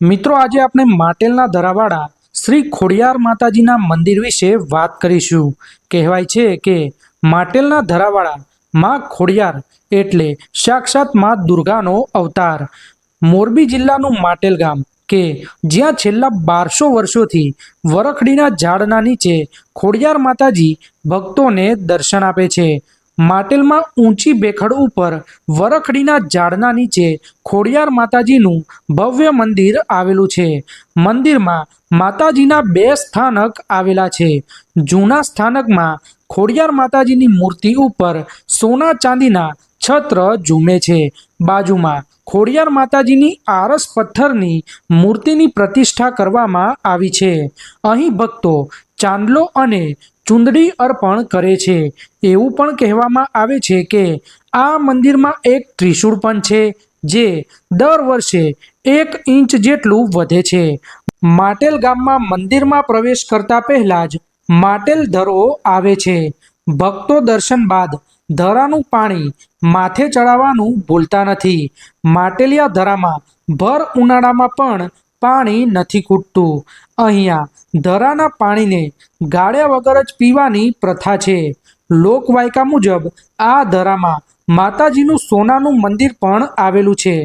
મિત્રો, આજે આપણે માટેલના ધરાવાળા શ્રી ખોડિયાર માતાજીના મંદિર વિશે વાત કરીશું. કહેવાય છે કે માટેલના ધરાવાળા માં ખોડિયાર એટલે સાક્ષાતમાં દુર્ગાનો અવતાર. મોરબી જિલ્લાનું માટેલ ગામ કે જ્યાં છેલ્લા બારસો વર્ષોથી વરખડીના ઝાડના નીચે ખોડિયાર માતાજી ભક્તોને દર્શન આપે છે. માટેલમાં ઊંચી બેખડ ઉપર વરખડીના ઝાડના નીચે ખોડિયાર માતાજીનું ભવ્ય મંદિર આવેલું છે. મંદિરમાં માતાજીના બે સ્થાનક આવેલા છે. જૂના સ્થાનકમાં ખોડિયાર માતાજીની મૂર્તિ ઉપર સોના ચાંદીના છત્ર ઝૂમે છે. બાજુમાં ખોડિયાર માતાજીની આરસ પથ્થરની મૂર્તિની પ્રતિષ્ઠા કરવામાં આવી છે. અહીં ભક્તો ચાંદલો અને ચુંદડી અર્પણ કરે છે. એવું પણ કહેવામાં આવે છે કે આ મંદિરમાં એક ત્રિશૂળ પણ છે, જે દર વર્ષે એક ઇંચ જેટલું વધે છે. માટેલ ગામમાં મંદિરમાં પ્રવેશ કરતા પહેલા જ માટેલ ધરો આવે છે. ભક્તો દર્શન બાદ ધરાનું પાણી માથે ચડાવવાનું ભૂલતા નથી. માટેલિયા ધરામાં ભર ઉનાળામાં પણ પાણી નથી ખૂટતું. અહીંયા ધરાના પાણીને ગાળ્યા વગર જ પીવાની પ્રથા છે. લોકવાયકા મુજબ આ ધરામાં માતાજીનું સોનાનું મંદિર પણ આવેલું છે.